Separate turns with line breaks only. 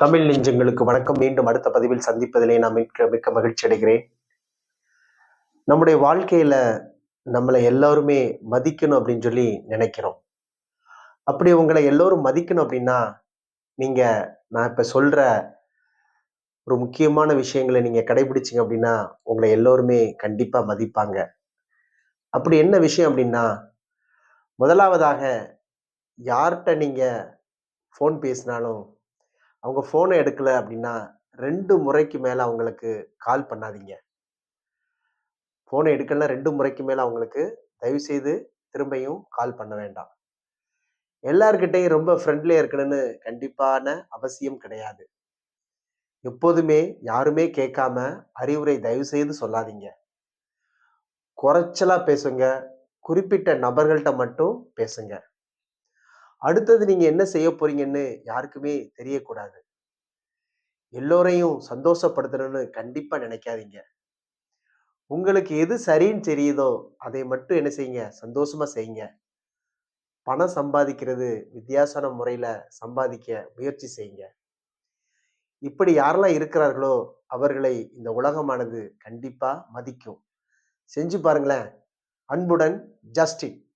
தமிழ் நெஞ்சங்களுக்கு வணக்கம். மீண்டும் அடுத்த பதிவில் சந்திப்பதிலே நான் மிக்க மிக்க மகிழ்ச்சி அடைகிறேன். நம்முடைய வாழ்க்கையில நம்மளை எல்லாருமே மதிக்கணும் அப்படின்னு சொல்லி நினைக்கிறோம். அப்படி உங்களை எல்லோரும் மதிக்கணும் அப்படின்னா நீங்க நான் இப்ப சொல்ற ஒரு முக்கியமான விஷயங்களை நீங்க கடைபிடிச்சிங்க அப்படின்னா உங்களை எல்லோருமே கண்டிப்பா மதிப்பாங்க. அப்படி என்ன விஷயம் அப்படின்னா முதலாவதாக யார்கிட்ட நீங்க ஃபோன் பேசினாலும் அவங்க ஃபோனை எடுக்கலை அப்படின்னா ரெண்டு முறைக்கு மேலே அவங்களுக்கு கால் பண்ணாதீங்க. ஃபோனை எடுக்கலன்னா ரெண்டு முறைக்கு மேலே அவங்களுக்கு தயவு செய்து திரும்பியும் கால் பண்ண வேண்டாம். எல்லார்கிட்டையும் ரொம்ப ஃப்ரெண்ட்லியாக இருக்கணும்னு கண்டிப்பான அவசியம் கிடையாது. எப்போதுமே யாருமே கேட்காம அறிவுரை தயவு செய்து சொல்லாதீங்க. குறைச்சலாக பேசுங்க. குறிப்பிட்ட நபர்கள்ட்ட மட்டும் பேசுங்க. அடுத்தது நீங்க என்ன செய்ய போறீங்கன்னு யாருக்குமே தெரியக்கூடாது. எல்லோரையும் சந்தோஷப்படுத்தணும்னு கண்டிப்பா நினைக்காதீங்க. உங்களுக்கு எது சரின்னு தெரியுதோ அதை மட்டும் என்ன செய்யுங்க? சந்தோஷமா செய்யுங்க. பணம் சம்பாதிக்கிறது வித்தியாசமான முறையில சம்பாதிக்க முயற்சி செய்யுங்க. இப்படி யாரெல்லாம் இருக்கிறார்களோ அவர்களை இந்த உலகமானது கண்டிப்பா மதிக்கும். செஞ்சு பாருங்களேன். அன்புடன் ஜஸ்டின்.